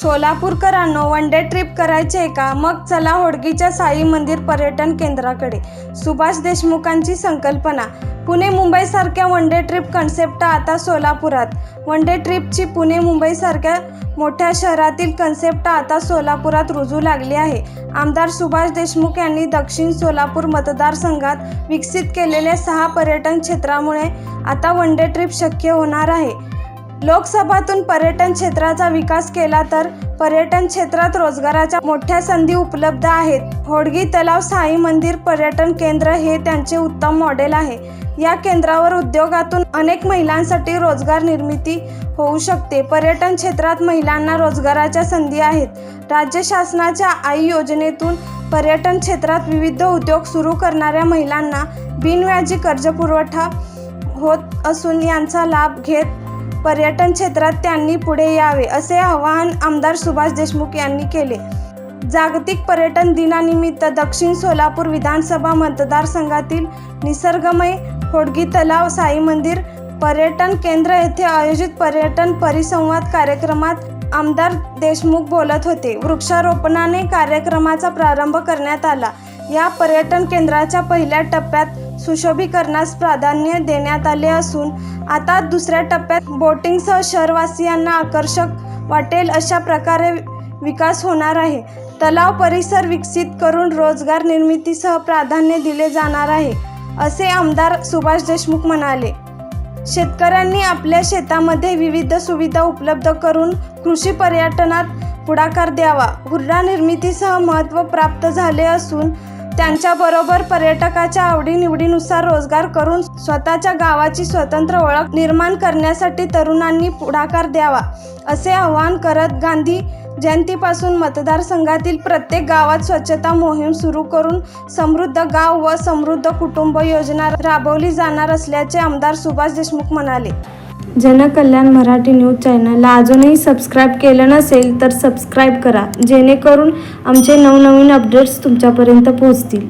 सोलापूरकरांनो one day trip करायची आहे का? मग चला होडगीच्या साई मंदिर पर्यटन केंद्राकडे. सुभाष देशमुखांची संकल्पना. पुणे मुंबईसारख्या वन डे ट्रिप कन्सेप्ट आता सोलापुरात. वन डे ट्रिपची पुणे मुंबईसारख्या मोठ्या शहरातील कन्सेप्ट आता सोलापुरात रुजू लागली आहे. आमदार सुभाष देशमुख यांनी दक्षिण सोलापूर मतदारसंघात विकसित केलेल्या सहा पर्यटन क्षेत्रामुळे आता वन डे ट्रिप शक्य होणार आहे. लोकसभातून पर्यटन क्षेत्राचा विकास केला तर पर्यटन क्षेत्रात रोजगाराच्या मोठ्या संधी उपलब्ध आहेत. होडगी तलाव साई मंदिर पर्यटन केंद्र हे त्यांचे उत्तम मॉडेल आहे. या केंद्रावर उद्योगातून अनेक महिलांसाठी रोजगार निर्मिती होऊ शकते. पर्यटन क्षेत्रात महिलांना रोजगाराच्या संधी आहेत. राज्य शासनाच्या आई योजनेतून पर्यटन क्षेत्रात विविध उद्योग सुरू करणाऱ्या महिलांना बिनव्याजी कर्जपुरवठा होत असून यांचा लाभ घेत पर्यटन क्षेत्रात त्यांनी पुढे यावे असे आवाहन आमदार सुभाष देशमुख यांनी केले. जागतिक पर्यटन दिनानिमित्त दक्षिण सोलापूर विधानसभा मतदारसंघातील निसर्गमय होडगी तलाव साई मंदिर पर्यटन केंद्र येथे आयोजित पर्यटन परिसंवाद कार्यक्रमात आमदार देशमुख बोलत होते. वृक्षारोपणाने कार्यक्रमाचा प्रारंभ करण्यात आला. या पर्यटन केंद्राच्या पहिल्या टप्प्यात सुशोभीकरणास प्राधान्य देण्यात आले असून आता दुसऱ्या टप्प्यात बोटिंगसह शहरवासियांना आकर्षक वाटेल अशा प्रकारे विकास होणार आहे. तलाव परिसर विकसित करून रोजगार निर्मितीसह प्राधान्य दिले जाणार आहे असे आमदार सुभाष देशमुख म्हणाले. शेतकऱ्यांनी आपल्या शेतामध्ये विविध सुविधा उपलब्ध करून कृषी पर्यटनात पुढाकार द्यावा. हुर्रा निर्मितीसह महत्त्व प्राप्त झाले असून त्यांच्याबरोबर पर्यटकाच्या आवडीनिवडीनुसार रोजगार करून स्वतःच्या गावाची स्वतंत्र ओळख निर्माण करण्यासाठी तरुणांनी पुढाकार द्यावा असे आवाहन करत गांधी जयंतीपासून मतदारसंघातील प्रत्येक गावात स्वच्छता मोहीम सुरू करून समृद्ध गाव व समृद्ध कुटुंब योजना राबवली जाणार असल्याचे आमदार सुभाष देशमुख म्हणाले. जनकल्याण मराठी न्यूज चॅनलला अजूनही सबस्क्राईब केलं नसेल तर सबस्क्राईब करा जेणेकरून आमचे नवनवीन अपडेट्स तुमच्यापर्यंत पोहोचतील.